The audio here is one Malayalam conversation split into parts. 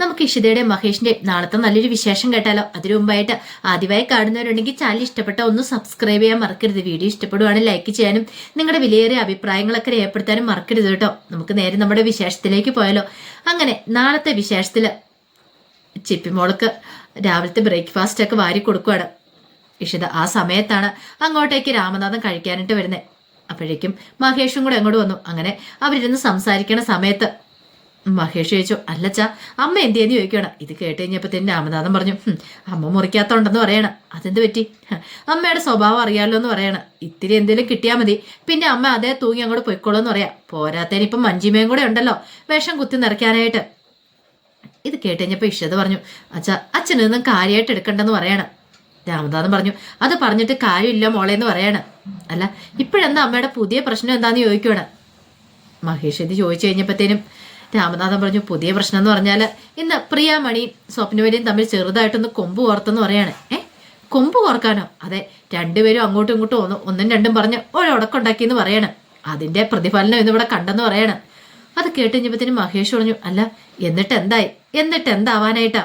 നമുക്ക് ഇഷിതയുടെ മഹേഷിന്റെ നാളത്തെ നല്ലൊരു വിശേഷം കേട്ടാലോ? അതിനു മുമ്പായിട്ട് ആദ്യമായി കാണുന്നവരുണ്ടെങ്കിൽ ചാനൽ ഇഷ്ടപ്പെട്ട ഒന്ന് സബ്സ്ക്രൈബ് ചെയ്യാൻ മറക്കരുത്. വീഡിയോ ഇഷ്ടപ്പെടുവാണെങ്കിൽ ലൈക്ക് ചെയ്യാനും നിങ്ങളുടെ വിലയേറിയ അഭിപ്രായങ്ങളൊക്കെ രേഖപ്പെടുത്താനും മറക്കരുത് കേട്ടോ. നമുക്ക് നേരെ നമ്മുടെ വിശേഷത്തിലേക്ക് പോയാലോ. അങ്ങനെ നാളത്തെ വിശേഷത്തിൽ ചിപ്പിമോൾക്ക് രാവിലത്തെ ബ്രേക്ക്ഫാസ്റ്റ് ഒക്കെ വാരി കൊടുക്കുവാണ്. ഇഷിത ആ സമയത്താണ് അങ്ങോട്ടേക്ക് രാമനാഥൻ കഴിക്കാനായിട്ട് വരുന്നത് അപ്പോഴേക്കും മഹേഷും കൂടെ അങ്ങോട്ട് വന്നു. അങ്ങനെ അവരിരുന്ന് സംസാരിക്കണ സമയത്ത് മഹേഷ് ചോദിച്ചു അല്ലച്ച അമ്മ എന്ത് ചെയ്യുന്നു? ചോദിക്കണം ഇത് കേട്ട് തന്നെ രാമനാഥൻ പറഞ്ഞു അമ്മ മുറിക്കാത്തോണ്ടെന്ന് പറയണം. അതെന്ത് പറ്റി? അമ്മയുടെ സ്വഭാവം അറിയാമല്ലോ എന്ന് പറയണം. ഇത്തിരി എന്തെങ്കിലും കിട്ടിയാൽ മതി. പിന്നെ അമ്മ അതേ തൂങ്ങി അങ്ങോട്ട് പൊയ്ക്കോളൂ എന്ന് പറയാം. പോരാത്തതിന് ഇപ്പം മഞ്ചിമയും കൂടെ ഉണ്ടല്ലോ. വിഷം കുത്തി നിറയ്ക്കാനായിട്ട്. ഇത് കേട്ട് കഴിഞ്ഞപ്പോൾ ഇഷത് പറഞ്ഞു അച്ഛ അച്ഛനൊന്നും കാര്യമായിട്ട് എടുക്കണ്ടെന്ന് പറയണം. രാമനാഥൻ പറഞ്ഞു അത് പറഞ്ഞിട്ട് കാര്യമില്ല മോളെ എന്ന് പറയണം. അല്ല ഇപ്പോഴെന്താ അമ്മയുടെ പുതിയ പ്രശ്നം എന്താന്ന് ചോദിക്കുവാണ്? മഹേഷ് ഇത് ചോദിച്ചു കഴിഞ്ഞപ്പോഴത്തേനും രാമനാഥൻ പറഞ്ഞു പുതിയ പ്രശ്നം എന്ന് പറഞ്ഞാൽ ഇന്ന് പ്രിയാമണി സ്വപ്നവേലിയും തമ്മിൽ ചെറുതായിട്ടൊന്ന് കൊമ്പ് കോർത്തെന്ന് പറയാണ്. ഏ? കൊമ്പ് കോർക്കാനോ അതെ രണ്ടുപേരും അങ്ങോട്ടും ഇങ്ങോട്ടും ഒന്ന് ഒന്നും രണ്ടും പറഞ്ഞ് ഒരടക്കുണ്ടാക്കിയെന്ന് പറയണം. അതിന്റെ പ്രതിഫലനം ഇന്നിവിടെ കണ്ടെന്ന് പറയണം. അത് കേട്ട് കഴിഞ്ഞപ്പോഴത്തേനും മഹേഷ് പറഞ്ഞു അല്ല എന്നിട്ട് എന്തായി? എന്നിട്ട് എന്താവാനായിട്ടാ.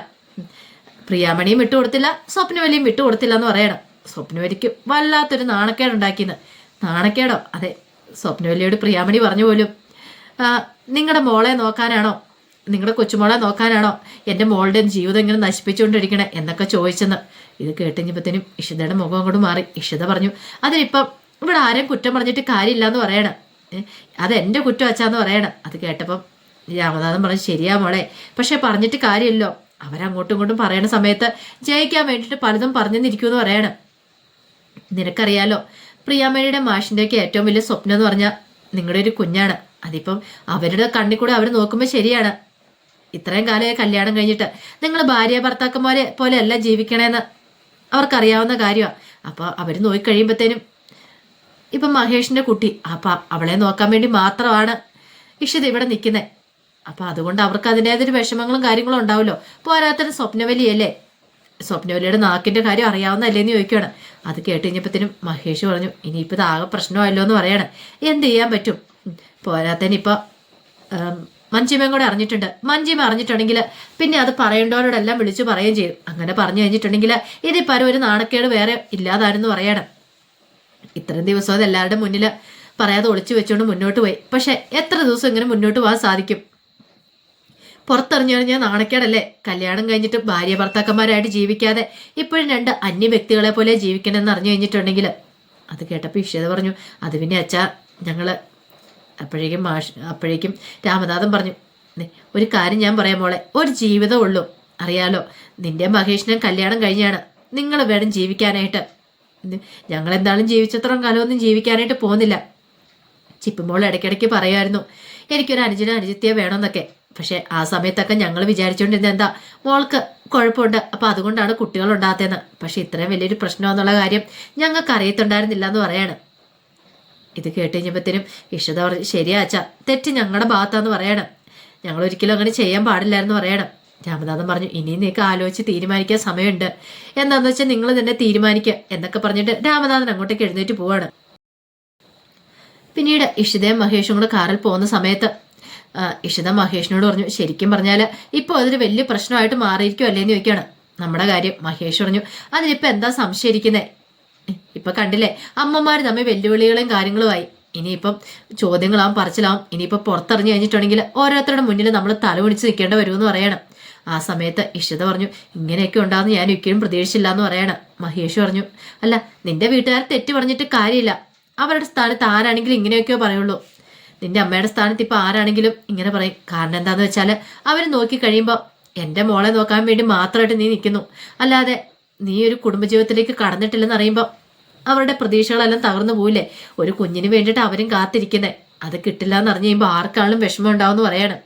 പ്രിയാമണിയും വിട്ടുകൊടുത്തില്ല സ്വപ്നവലിയും വിട്ടുകൊടുത്തില്ല എന്ന് പറയണം. സ്വപ്നവലിക്ക് വല്ലാത്തൊരു നാണക്കേടുണ്ടാക്കിയെന്ന്. നാണക്കേടോ? അതെ സ്വപ്നവലിയോട് പ്രിയാമണി പറഞ്ഞു പോലും. നിങ്ങളുടെ മോളെ നോക്കാനാണോ? നിങ്ങളുടെ കൊച്ചുമോളെ നോക്കാനാണോ? എന്റെ മോളുടെ ജീവിതം ഇങ്ങനെ നശിപ്പിച്ചുകൊണ്ടിരിക്കണേ എന്നൊക്കെ ചോദിച്ചെന്ന്. ഇത് കേട്ടുകഴിഞ്ഞപ്പോഴത്തേനും ഇഷിതയുടെ മുഖം അങ്ങോട്ട് മാറി. ഇഷിത പറഞ്ഞു അതിനിപ്പം ഇവിടെ ആരെയും കുറ്റം പറഞ്ഞിട്ട് കാര്യമില്ല എന്ന് പറയണം അത് എന്റെ കുറ്റം വച്ചാന്ന് പറയണം. അത് കേട്ടപ്പം രാമനാഥൻ പറഞ്ഞു ശരിയാ മോളെ പക്ഷെ പറഞ്ഞിട്ട് കാര്യമില്ലോ. അവരങ്ങോട്ടും ഇങ്ങോട്ടും പറയണ സമയത്ത് ജയിക്കാൻ വേണ്ടിയിട്ട് പലതും പറഞ്ഞെന്നിരിക്കുമെന്ന് പറയണം. നിനക്കറിയാലോ പ്രിയാമണിയുടെ മാഷിന്റെയൊക്കെ ഏറ്റവും വലിയ സ്വപ്നം എന്ന് പറഞ്ഞാൽ നിങ്ങളുടെ ഒരു കുഞ്ഞാണ്. അതിപ്പം അവരുടെ കണ്ണിൽ കൂടെ അവർ നോക്കുമ്പോൾ ശരിയാണ്. ഇത്രയും കാലമായി കല്യാണം കഴിഞ്ഞിട്ട് നിങ്ങൾ ഭാര്യ ഭർത്താക്കന്മാരെ പോലെ അല്ല ജീവിക്കണേന്ന് അവർക്കറിയാവുന്ന കാര്യമാണ് അപ്പോൾ അവർ നോക്കിക്കഴിയുമ്പോഴത്തേനും ഇപ്പം മഹേഷിന്റെ കുട്ടി അപ്പം അവളെ നോക്കാൻ വേണ്ടി മാത്രമാണ് ഇഷിത് ഇവിടെ നിൽക്കുന്നത് അപ്പം അതുകൊണ്ട് അവർക്ക് അതിന്റേതൊരു വിഷമങ്ങളും കാര്യങ്ങളും ഉണ്ടാവുമല്ലോ. പോരാത്തതിന് സ്വപ്നവലിയല്ലേ? സ്വപ്നവലിയുടെ നാക്കിന്റെ കാര്യം അറിയാവുന്നല്ലേന്ന് ചോദിക്കുകയാണ് അത് കേട്ട് കഴിഞ്ഞപ്പോഴത്തേനും മഹേഷ് പറഞ്ഞു ഇനിയിപ്പോൾ ഇത് ആകെ പ്രശ്നമായല്ലോ എന്ന് പറയാണ്. എന്ത് ചെയ്യാൻ പറ്റും? ഇപ്പോൾ മഞ്ചിമയും കൂടെ അറിഞ്ഞിട്ടുണ്ട്. മഞ്ചിമ അറിഞ്ഞിട്ടുണ്ടെങ്കിൽ പിന്നെ അത് പറയേണ്ടവരോടെല്ലാം വിളിച്ചു പറയുകയും ചെയ്യും. അങ്ങനെ പറഞ്ഞു കഴിഞ്ഞിട്ടുണ്ടെങ്കിൽ ഇതിപ്പോ ഒരു നാണക്കേട് വേറെ ഇല്ലാതായിരുന്നു പറയണം. ഇത്രയും ദിവസം അത് എല്ലാവരുടെ മുന്നിൽ പറയാതെ ഒളിച്ചു വെച്ചുകൊണ്ട് മുന്നോട്ട് പോയി. പക്ഷെ എത്ര ദിവസം ഇങ്ങനെ മുന്നോട്ട് പോകാൻ സാധിക്കും? പുറത്തെറിഞ്ഞു കഴിഞ്ഞാൽ നാണക്കേടല്ലേ? കല്യാണം കഴിഞ്ഞിട്ട് ഭാര്യ ഭർത്താക്കന്മാരായിട്ട് ജീവിക്കാതെ ഇപ്പോഴും രണ്ട് അന്യ വ്യക്തികളെ പോലെ ജീവിക്കണമെന്ന് അറിഞ്ഞു കഴിഞ്ഞിട്ടുണ്ടെങ്കിൽ അത് കേട്ടപ്പോൾ ഇഷ്യത പറഞ്ഞു അത് പിന്നെ അച്ഛാ ഞങ്ങൾ അപ്പോഴേക്കും മാഷ് അപ്പോഴേക്കും രാമനാഥൻ പറഞ്ഞു "ദേ, ഒരു കാര്യം ഞാൻ പറയാം മോളെ ഒരു ജീവിതം ഉള്ളൂ. അറിയാലോ നിന്റെ മഹേഷിനും കല്യാണം കഴിഞ്ഞാണ് നിങ്ങൾ വേണം ജീവിക്കാനായിട്ട്. ഞങ്ങൾ എന്തായാലും ജീവിച്ചത്രയും കാലമൊന്നും ജീവിക്കാനായിട്ട് പോകുന്നില്ല. ചിപ്പുമ്പോൾ ഇടയ്ക്കിടയ്ക്ക് പറയുമായിരുന്നു എനിക്കൊരു അനുജന അനുജത്തിയെ വേണമെന്നൊക്കെ. പക്ഷേ ആ സമയത്തൊക്കെ ഞങ്ങൾ വിചാരിച്ചുകൊണ്ടിരുന്നത് എന്താ മോൾക്ക് കുഴപ്പമുണ്ട്. അപ്പൊ അതുകൊണ്ടാണ് കുട്ടികൾ ഉണ്ടാകത്തേന്ന് പക്ഷെ ഇത്രയും വലിയൊരു പ്രശ്നമെന്നുള്ള കാര്യം ഞങ്ങൾക്ക് അറിയത്തുണ്ടായിരുന്നില്ല എന്ന് പറയാണ്. ഇത് കേട്ട് കഴിഞ്ഞപ്പോഴത്തേനും പറഞ്ഞു ശരിയാ അച്ഛ തെറ്റ് ഞങ്ങളുടെ ഭാഗത്താന്ന് പറയണം. ഞങ്ങൾ ഒരിക്കലും അങ്ങനെ ചെയ്യാൻ പാടില്ലായിരുന്നു പറയണം. രാമനാഥൻ പറഞ്ഞു ഇനിയും നീക്ക് ആലോചിച്ച് തീരുമാനിക്കാൻ സമയമുണ്ട്. എന്താന്ന് വെച്ചാൽ നിങ്ങൾ തന്നെ തീരുമാനിക്കുക എന്നൊക്കെ പറഞ്ഞിട്ട് രാമനാഥൻ അങ്ങോട്ടേക്ക് എഴുന്നേറ്റ് പോവാണ്. പിന്നീട് ഇഷിതയും മഹേഷും കൂടെ കാറിൽ പോകുന്ന സമയത്ത് ഇഷിത മഹേഷിനോട് പറഞ്ഞു ശരിക്കും പറഞ്ഞാൽ ഇപ്പോൾ അതൊരു വലിയ പ്രശ്നമായിട്ട് മാറിയിരിക്കും അല്ലേന്ന് ചോദിക്കുകയാണ് നമ്മുടെ കാര്യം മഹേഷ് പറഞ്ഞു അതിനിപ്പോൾ എന്താ സംശയിക്കുന്നത് ഇപ്പൊ കണ്ടില്ലേ? അമ്മമാർ തമ്മിൽ വെല്ലുവിളികളും കാര്യങ്ങളുമായി. ഇനിയിപ്പം ചോദ്യങ്ങളാവും പറച്ചിലാവും. ഇനിയിപ്പോൾ പുറത്തിറങ്ങി കഴിഞ്ഞിട്ടുണ്ടെങ്കിൽ ഓരോരുത്തരുടെ മുന്നിൽ നമ്മൾ തലകുണിച്ച് നിൽക്കേണ്ട വരുമെന്ന് പറയണം. ആ സമയത്ത് ഇഷിത പറഞ്ഞു ഇങ്ങനെയൊക്കെ ഉണ്ടാകുന്ന ഞാൻ ഒരിക്കലും പ്രതീക്ഷിച്ചില്ല എന്ന് പറയണം. മഹേഷ് പറഞ്ഞു അല്ല നിന്റെ വീട്ടുകാർ തെറ്റ് പറഞ്ഞിട്ട് കാര്യമില്ല. അവരുടെ സ്ഥാനത്ത് ആരാണെങ്കിലും ഇങ്ങനെയൊക്കെയോ പറയുള്ളൂ. നിന്റെ അമ്മയുടെ സ്ഥാനത്ത് ഇപ്പൊ ആരാണെങ്കിലും ഇങ്ങനെ പറയും. കാരണം എന്താന്ന് വെച്ചാൽ അവർ നോക്കി കഴിയുമ്പോൾ എന്റെ മോളെ നോക്കാൻ വേണ്ടി മാത്രമായിട്ട് നീ നിൽക്കുന്നു അല്ലാതെ നീ ഒരു കുടുംബജീവിതത്തിലേക്ക് കടന്നിട്ടില്ലെന്ന് അറിയുമ്പോൾ അവരുടെ പ്രതീക്ഷകളെല്ലാം തകർന്നു പോയില്ലേ? ഒരു കുഞ്ഞിന് വേണ്ടിയിട്ട് അവരും കാത്തിരിക്കുന്നത് അത് കിട്ടില്ല എന്ന് അറിഞ്ഞു കഴിയുമ്പോൾ ആർക്കാളും വിഷമം ഉണ്ടാവുമെന്ന് പറയാണ്.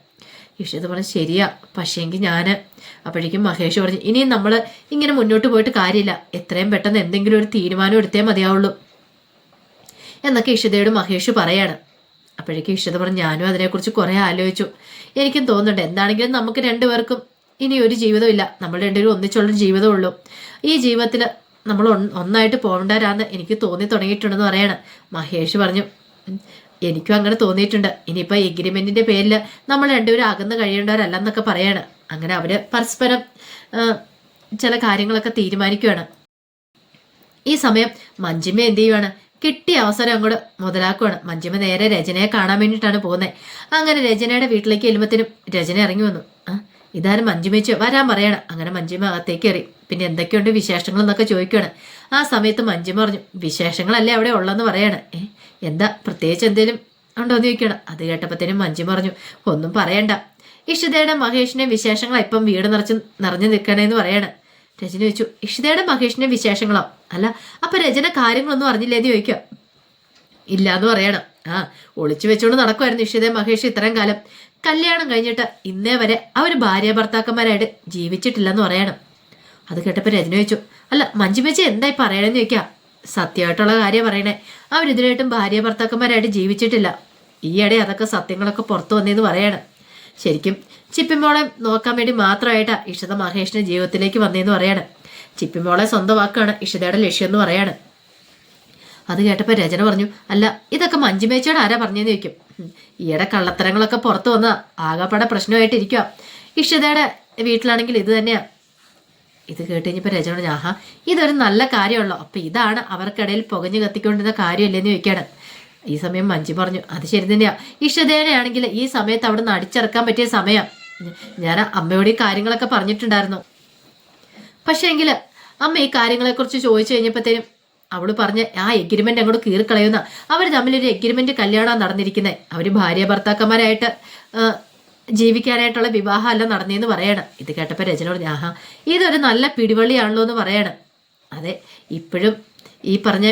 ഇഷിത് പറഞ്ഞു ശരിയാ. പക്ഷേങ്കിൽ ഞാൻ അപ്പോഴേക്കും മഹേഷ് പറഞ്ഞു ഇനിയും നമ്മൾ ഇങ്ങനെ മുന്നോട്ട് പോയിട്ട് കാര്യമില്ല. എത്രയും പെട്ടെന്ന് എന്തെങ്കിലും ഒരു തീരുമാനം എടുത്തേ മതിയാവുള്ളൂ. എന്നൊക്കെ ഇഷിതയോട് മഹേഷ് പറയാണ്. അപ്പോഴേക്കും ഇഷിത പറഞ്ഞു ഞാനും അതിനെക്കുറിച്ച് കുറേ ആലോചിച്ചു. എനിക്കും തോന്നുന്നുണ്ട് എന്താണെങ്കിലും നമുക്ക് രണ്ടുപേർക്കും ഇനി ഒരു ജീവിതമില്ല നമ്മൾ രണ്ടുപേരും ഒന്നിച്ചുള്ളൊരു ജീവിതമുള്ളൂ ഈ ജീവിതത്തിൽ നമ്മൾ ഒന്നായിട്ട് പോകേണ്ടവരാന്ന് എനിക്ക് തോന്നി തുടങ്ങിയിട്ടുണ്ടെന്ന് പറയാണ്. മഹേഷ് പറഞ്ഞു എനിക്കും അങ്ങനെ തോന്നിയിട്ടുണ്ട്. ഇനിയിപ്പോൾ എഗ്രിമെന്റിന്റെ പേരിൽ നമ്മൾ രണ്ടുപേരും അകന്ന് കഴിയേണ്ടവരല്ലെന്നൊക്കെ പറയാണ്. അങ്ങനെ അവർ പരസ്പരം ചില കാര്യങ്ങളൊക്കെ തീരുമാനിക്കുകയാണ് ഈ സമയം മഞ്ജിമ എന്ത് ചെയ്യുവാണ്? കിട്ടിയ അവസരം അങ്ങോട്ട് മുതലാക്കുവാണ്. മഞ്ജിമ നേരെ രചനയെ കാണാൻ വേണ്ടിയിട്ടാണ് പോകുന്നത് അങ്ങനെ രചനയുടെ വീട്ടിലേക്ക് ചെല്ലുമ്പോഴത്തേനും രചന ഇറങ്ങി വന്നു. ഇതാരും മഞ്ജുമേച്ച് വരാൻ പറയണം. അങ്ങനെ മഞ്ജുമ അകത്തേക്ക് കയറി. പിന്നെ എന്തൊക്കെയുണ്ട് വിശേഷങ്ങൾ എന്നൊക്കെ ചോദിക്കുകയാണ് ആ സമയത്ത് മഞ്ജുമ പറഞ്ഞു വിശേഷങ്ങളല്ലേ അവിടെ ഉള്ളെന്ന് പറയാണ്. എന്താ? പ്രത്യേകിച്ച് എന്തേലും ഉണ്ടോന്ന് ചോദിക്കണം അത് കേട്ടപ്പോഴത്തേനും മഞ്ജു പറഞ്ഞു ഒന്നും പറയണ്ട. ഇഷിതയുടെ മഹേഷിനെ വിശേഷങ്ങൾ ഇപ്പം വീട് നിറച്ച് നിറഞ്ഞു നിൽക്കണേന്ന് പറയാണ്. രജന ചോദിച്ചു ഇഷിതയുടെ മഹേഷിന്റെ വിശേഷങ്ങളോ? അല്ല അപ്പൊ രചന കാര്യങ്ങളൊന്നും അറിഞ്ഞില്ലേന്ന് ചോദിക്കുക ഇല്ല എന്ന് പറയണം. ആ ഒളിച്ചു വെച്ചുകൊണ്ട് നടക്കുമായിരുന്നു ഇഷിതേ മഹേഷ് ഇത്രയും കാലം. കല്യാണം കഴിഞ്ഞിട്ട് ഇന്നേ വരെ അവർ ഭാര്യ ഭർത്താക്കന്മാരായിട്ട് ജീവിച്ചിട്ടില്ലെന്ന് പറയണം. അത് കേട്ടപ്പോൾ രജന ചോദിച്ചു അല്ല മഞ്ജുമേച്ച എന്തായി പറയണമെന്ന് ചോദിക്കാം? സത്യമായിട്ടുള്ള കാര്യം പറയണേ. അവരിതിനായിട്ടും ഭാര്യ ഭർത്താക്കന്മാരായിട്ട് ജീവിച്ചിട്ടില്ല. ഈയിടെ അതൊക്കെ സത്യങ്ങളൊക്കെ പുറത്തു വന്നേന്ന് പറയണം. ശരിക്കും ചിപ്പിമോളെ നോക്കാൻ വേണ്ടി മാത്രമായിട്ടാ ഇഷിത മഹേഷിന്റെ ജീവിതത്തിലേക്ക് വന്നേന്ന് പറയാണ്. ചിപ്പിമോളെ സ്വന്തമാക്കാണ് ഇഷിതയുടെ ലക്ഷ്യം എന്ന് പറയാണ്. അത് കേട്ടപ്പോൾ രചന പറഞ്ഞു അല്ല ഇതൊക്കെ മഞ്ജുമേച്ചയോട് ആരാ പറഞ്ഞെന്ന് ചോദിക്കും. ഈയിടെ കള്ളത്തരങ്ങളൊക്കെ പുറത്തു വന്ന ആകപ്പാടെ പ്രശ്നമായിട്ടിരിക്കുക ഇഷിതയുടെ വീട്ടിലാണെങ്കിൽ ഇത് തന്നെയാ. ഇത് കേട്ട് കഴിഞ്ഞപ്പോൾ രചന പറഞ്ഞു ആഹാ ഇതൊരു നല്ല കാര്യമുള്ളൂ അപ്പം ഇതാണ് അവർക്കിടയിൽ പുകഞ്ഞു കത്തിക്കൊണ്ടിരുന്ന കാര്യമല്ലേന്ന് ചോദിക്കാണ്. ഈ സമയം മഞ്ജു പറഞ്ഞു അത് ശരി തന്നെയാ. ഇഷതേനെയാണെങ്കിൽ ഈ സമയത്ത് അവിടെ നിന്ന് അടിച്ചിറക്കാൻ പറ്റിയ സമയം. ഞാൻ അമ്മയോട് ഈ കാര്യങ്ങളൊക്കെ പറഞ്ഞിട്ടുണ്ടായിരുന്നു. പക്ഷേ എങ്കിൽ അമ്മ ഈ കാര്യങ്ങളെക്കുറിച്ച് ചോദിച്ചു കഴിഞ്ഞപ്പോഴത്തേനും അവൾ പറഞ്ഞ് ആ എഗ്രിമെന്റ് അങ്ങോട്ട് കീറിക്കളയുന്ന. അവർ തമ്മിലൊരു എഗ്രിമെന്റ് കല്യാണം നടന്നിരിക്കുന്നത് അവർ ഭാര്യ ഭർത്താക്കന്മാരായിട്ട് ജീവിക്കാനായിട്ടുള്ള വിവാഹമല്ല നടന്നേന്ന് പറയണം. ഇത് കേട്ടപ്പോൾ രചന പറഞ്ഞു ആഹാ ഇതൊരു നല്ല പിടിവള്ളിയാണല്ലോ എന്ന് പറയണം. അതെ ഇപ്പോഴും ഈ പറഞ്ഞ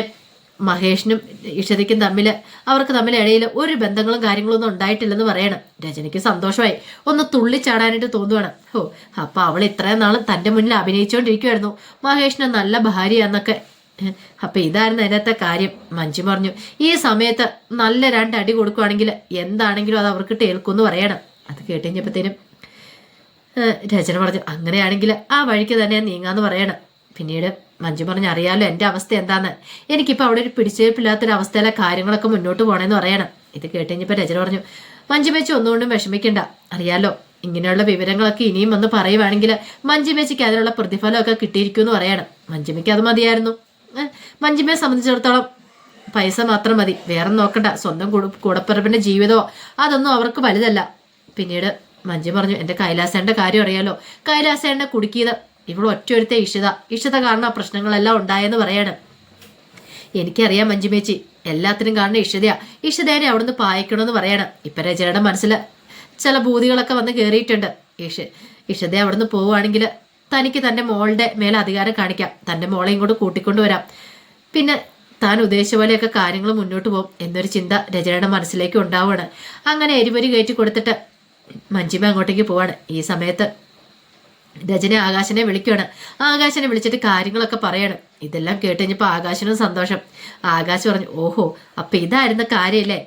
മഹേഷിനും ഇഷതയ്ക്കും തമ്മിൽ അവർക്ക് തമ്മിൽ ഇടയിൽ ഒരു ബന്ധങ്ങളും കാര്യങ്ങളും ഒന്നും ഉണ്ടായിട്ടില്ലെന്ന് പറയണം. രചനയ്ക്ക് സന്തോഷമായി. ഒന്ന് തുള്ളിച്ചാടാനായിട്ട് തോന്നുവാണ്. ഓ അപ്പൊ അവൾ ഇത്രയും നാളും തന്റെ മുന്നിൽ അഭിനയിച്ചുകൊണ്ടിരിക്കുമായിരുന്നു മഹേഷിന് നല്ല ഭാര്യ എന്നൊക്കെ അപ്പൊ ഇതായിരുന്നു അതിനകത്തെ കാര്യം. മഞ്ജു പറഞ്ഞു ഈ സമയത്ത് നല്ല രണ്ട് അടി കൊടുക്കുവാണെങ്കിൽ എന്താണെങ്കിലും അത് അവർക്ക് എന്ന് പറയണം. അത് കേട്ട് കഴിഞ്ഞപ്പോഴത്തേനും രചന പറഞ്ഞു അങ്ങനെയാണെങ്കിൽ ആ വഴിക്ക് തന്നെ നീങ്ങാന്ന് പറയണം. പിന്നീട് മഞ്ജു പറഞ്ഞു അറിയാലോ എന്റെ അവസ്ഥ എന്താന്ന്. എനിക്കിപ്പോൾ അവിടെ ഒരു പിടിച്ചേൽപ്പില്ലാത്തൊരു അവസ്ഥയിലെ കാര്യങ്ങളൊക്കെ മുന്നോട്ട് പോകണമെന്ന് പറയണം. ഇത് കേട്ട് കഴിഞ്ഞപ്പോൾ രചന പറഞ്ഞു മഞ്ജുമേച്ചി ഒന്നുകൊണ്ടും വിഷമിക്കണ്ട. അറിയാലോ ഇങ്ങനെയുള്ള വിവരങ്ങളൊക്കെ ഇനിയും വന്ന് പറയുവാണെങ്കിൽ മഞ്ജുമേച്ചിക്ക് അതിനുള്ള പ്രതിഫലമൊക്കെ കിട്ടിയിരിക്കുമെന്ന് പറയണം. മഞ്ജുമയ്ക്ക് അത് മതിയായിരുന്നു. മഞ്ജുമയെ സംബന്ധിച്ചിടത്തോളം പൈസ മാത്രം മതി. വേറെ നോക്കണ്ട. സ്വന്തം കൂടപ്പിറപ്പിന്റെ ജീവിതമോ? അതൊന്നും അവർക്ക് വലുതല്ല. പിന്നീട് മഞ്ജു പറഞ്ഞു എന്റെ കൈലാസേന്റെ കാര്യം അറിയാലോ. കൈലാസേന്റെ കുടുക്കിയത് ഇവൾ ഒറ്റയൊരുത്തെ ഇഷിത. ഇഷിത കാരണം ആ പ്രശ്നങ്ങളെല്ലാം ഉണ്ടായെന്ന് പറയാണ്. എനിക്കറിയാം മഞ്ജുമേച്ചി എല്ലാത്തിനും കാരണം ഇഷിതയാ. ഇഷിതേനെ അവിടുന്ന് പായിക്കണമെന്ന് പറയണം. ഇപ്പൊ രചനയുടെ മനസ്സിൽ ചില ഭൂതികളൊക്കെ വന്ന് കയറിയിട്ടുണ്ട് ഇഷ ഇഷതയെ അവിടുന്ന് പോവുകയാണെങ്കിൽ തനിക്ക് തന്റെ മോളുടെ മേലെ അധികാരം കാണിക്കാം. തന്റെ മോളെ ഇങ്ങോട്ട് കൂട്ടിക്കൊണ്ടുവരാം. പിന്നെ താൻ ഉദ്ദേശിച്ച പോലെയൊക്കെ കാര്യങ്ങൾ മുന്നോട്ട് പോകും എന്നൊരു ചിന്ത രചനയുടെ മനസ്സിലേക്ക് ഉണ്ടാവുകയാണ്. അങ്ങനെ എരിപൊരി കയറ്റി കൊടുത്തിട്ട് മഞ്ജിമ അങ്ങോട്ടേക്ക് പോവാണ്. ഈ സമയത്ത് രചന ആകാശനെ വിളിക്കുകയാണ്. ആകാശനെ വിളിച്ചിട്ട് കാര്യങ്ങളൊക്കെ പറയണം. ഇതെല്ലാം കേട്ട് കഴിഞ്ഞപ്പോൾ ആകാശനും സന്തോഷം. ആകാശ് പറഞ്ഞു ഓഹോ അപ്പൊ ഇതായിരുന്ന കാര്യമല്ലേ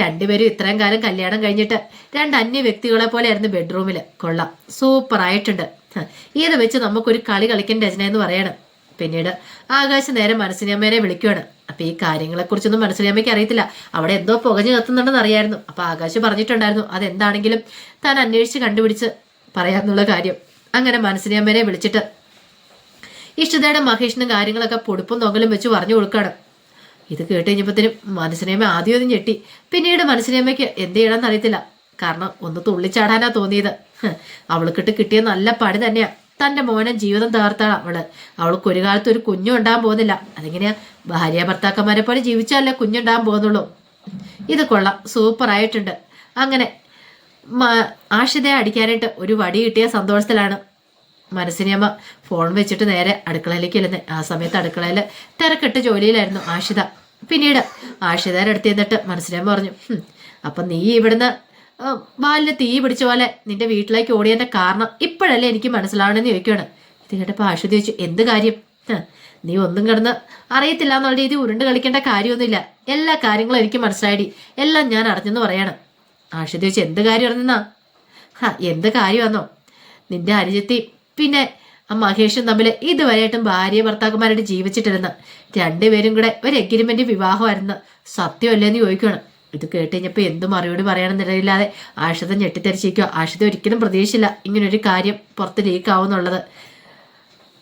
രണ്ടുപേരും ഇത്രയും കാലം കല്യാണം കഴിഞ്ഞിട്ട് രണ്ട് അന്യ വ്യക്തികളെ പോലെ ആയിരുന്നു ബെഡ്റൂമിൽ കൊള്ളാം. ഹ്, ഇത് വെച്ച് നമുക്കൊരു കളി കളിക്കാൻ രചന എന്ന് പറയണം. പിന്നീട് ആകാശ നേരെ മനസ്സിനമ്മേനെ വിളിക്കുകയാണ് അപ്പൊ ഈ കാര്യങ്ങളെക്കുറിച്ചൊന്നും മനസ്സിനമ്മയ്ക്ക് അറിയത്തില്ല. അവിടെ എന്തോ പുകഞ്ഞു കത്തുന്നുണ്ടെന്ന് അറിയായിരുന്നു. അപ്പൊ ആകാശ് പറഞ്ഞിട്ടുണ്ടായിരുന്നു അതെന്താണെങ്കിലും താൻ അന്വേഷിച്ച് കണ്ടുപിടിച്ച് പറയാന്നുള്ള കാര്യം. അങ്ങനെ മനസ്സിനമ്മേനെ വിളിച്ചിട്ട് ഇഷ്ടതയുടെ മഹേഷിനും കാര്യങ്ങളൊക്കെ പൊടുപ്പും നോക്കലും വെച്ച് പറഞ്ഞു കൊടുക്കണം. ഇത് കേട്ട് കഴിഞ്ഞപ്പോഴത്തേനും മനസ്സിനേമ ആദ്യം ഒന്ന് ഞെട്ടി. പിന്നീട് മനസ്സിനേമയ്ക്ക് എന്ത് ചെയ്യണമെന്ന് അറിയത്തില്ല. കാരണം ഒന്ന് തുള്ളിച്ചാടാനാ തോന്നിയത്. അവൾക്കിട്ട് കിട്ടിയ നല്ല പണി തന്നെയാ. തന്റെ മോനെ ജീവിതം തകർത്താണ് അവൾ. അവൾക്ക് ഒരു കാലത്ത് ഒരു കുഞ്ഞും ഉണ്ടാകാൻ പോകുന്നില്ല. അതെങ്ങനെയാ ഭാര്യ ഭർത്താക്കന്മാരെ പോലെ ജീവിച്ചാലേ കുഞ്ഞുണ്ടാകാൻ പോകുന്നുള്ളൂ. ഇത് കൊള്ളാം. സൂപ്പർ ആയിട്ടുണ്ട്. അങ്ങനെ ആഷിതയെ അടിക്കാനായിട്ട് ഒരു വടി കിട്ടിയ സന്തോഷത്തിലാണ്. മനസ്സിനിയമ്മ ഫോൺ വെച്ചിട്ട് നേരെ അടുക്കളയിലേക്ക് ഇരുന്ന് ആ സമയത്ത് അടുക്കളയിൽ തിരക്കിട്ട് ജോലിയിലായിരുന്നു ആഷിത. പിന്നീട് ആഷിതയുടെ അടുത്ത് ചെന്നിട്ട് മനസ്സിനിയമ്മ പറഞ്ഞു അപ്പം നീ ഇവിടുന്ന് വാലിന് തീ പിടിച്ച പോലെ നിന്റെ വീട്ടിലേക്ക് ഓടിയതിന്റെ കാരണം ഇപ്പോഴല്ലേ എനിക്ക് മനസ്സിലാവണമെന്ന് ചോദിക്കുകയാണ് ഇത് കേട്ടപ്പോൾ ആശു ചോദിച്ചു എന്ത് കാര്യം? നീ ഒന്നും കിടന്ന് അറിയത്തില്ല എന്നുള്ള രീതി ഉരുണ്ട് കളിക്കേണ്ട കാര്യമൊന്നുമില്ല. എല്ലാ കാര്യങ്ങളും എനിക്ക് മനസ്സിലായി. എല്ലാം ഞാൻ അറിഞ്ഞെന്ന് പറയണം. ആശു ചോദിച്ചു എന്ത് കാര്യം അറിഞ്ഞെന്നാ? ഹാ എന്ത് കാര്യമാണോ നിന്റെ അനുജത്തി പിന്നെ ആ മഹേഷും തമ്മിൽ ഇതുവരെയായിട്ടും ഭാര്യ ഭർത്താക്കന്മാരായിട്ട് ജീവിച്ചിട്ടിരുന്ന രണ്ടുപേരും കൂടെ ഒരു എഗ്രിമെന്റ് വിവാഹമായിരുന്നു. സത്യമല്ലേന്ന് ചോദിക്കുകയാണ് ഇത് കേട്ട് കഴിഞ്ഞപ്പോൾ എന്ത് മറുപടി പറയാനെന്നറിയില്ലാതെ ആഷിത ഞെട്ടിത്തരിച്ചിരിക്കുക ആഷിത ഒരിക്കലും പ്രതീക്ഷിച്ചില്ല ഇങ്ങനൊരു കാര്യം പുറത്ത് ലീക്കാവുന്നുള്ളത്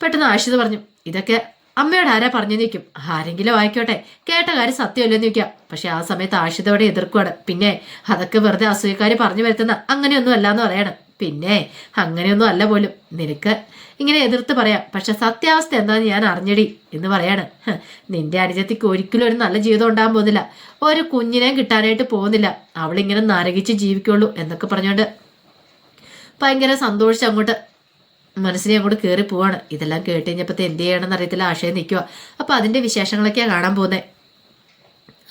പെട്ടെന്ന് ആഷിത പറഞ്ഞു ഇതൊക്കെ അമ്മയോട് ആരാ പറഞ്ഞു നിൽക്കും ആരെങ്കിലും വായിക്കോട്ടെ കേട്ട കാര്യം സത്യമല്ലെന്ന് നോക്കാം പക്ഷെ ആ സമയത്ത് ആഷിതയോടെ എതിർക്കുവാണ്. പിന്നെ അതൊക്കെ വെറുതെ അസൂയക്കാർ പറഞ്ഞു വരുത്തുന്ന അങ്ങനെയൊന്നും അല്ല എന്ന് പറയണം. പിന്നെ അങ്ങനെയൊന്നും അല്ല പോലും. നിനക്ക് ഇങ്ങനെ എതിർത്ത് പറയാം. പക്ഷെ സത്യാവസ്ഥ എന്താന്ന് ഞാൻ അറിഞ്ഞടി എന്ന് പറയാണ്. നിന്റെ അനുജത്തിക്ക് ഒരിക്കലും ഒരു നല്ല ജീവിതം ഉണ്ടാകാൻ പോകുന്നില്ല. ഒരു കുഞ്ഞിനെയും കിട്ടാനായിട്ട് പോകുന്നില്ല. അവളിങ്ങനെ നരകിച്ച് ജീവിക്കുള്ളൂ എന്നൊക്കെ പറഞ്ഞുകൊണ്ട് ഭയങ്കര സന്തോഷിച്ച് അങ്ങോട്ട് മനസ്സിനെ അങ്ങോട്ട് കയറി പോവാണ്. ഇതെല്ലാം കേട്ട് കഴിഞ്ഞപ്പോൾ എന്ത് ചെയ്യണമെന്ന് അറിയത്തില്ല. ആശയം നിൽക്കുക അപ്പോൾ അതിന്റെ വിശേഷങ്ങളൊക്കെയാണ് കാണാൻ പോകുന്നത്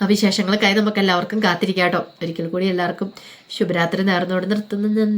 ആ വിശേഷങ്ങൾക്കായി നമുക്ക് എല്ലാവർക്കും കാത്തിരിക്കാം കേട്ടോ ഒരിക്കൽ കൂടി എല്ലാവർക്കും ശുഭരാത്രി നേർന്നുകൊണ്ട് നിർത്തുന്നു. നന്ദി.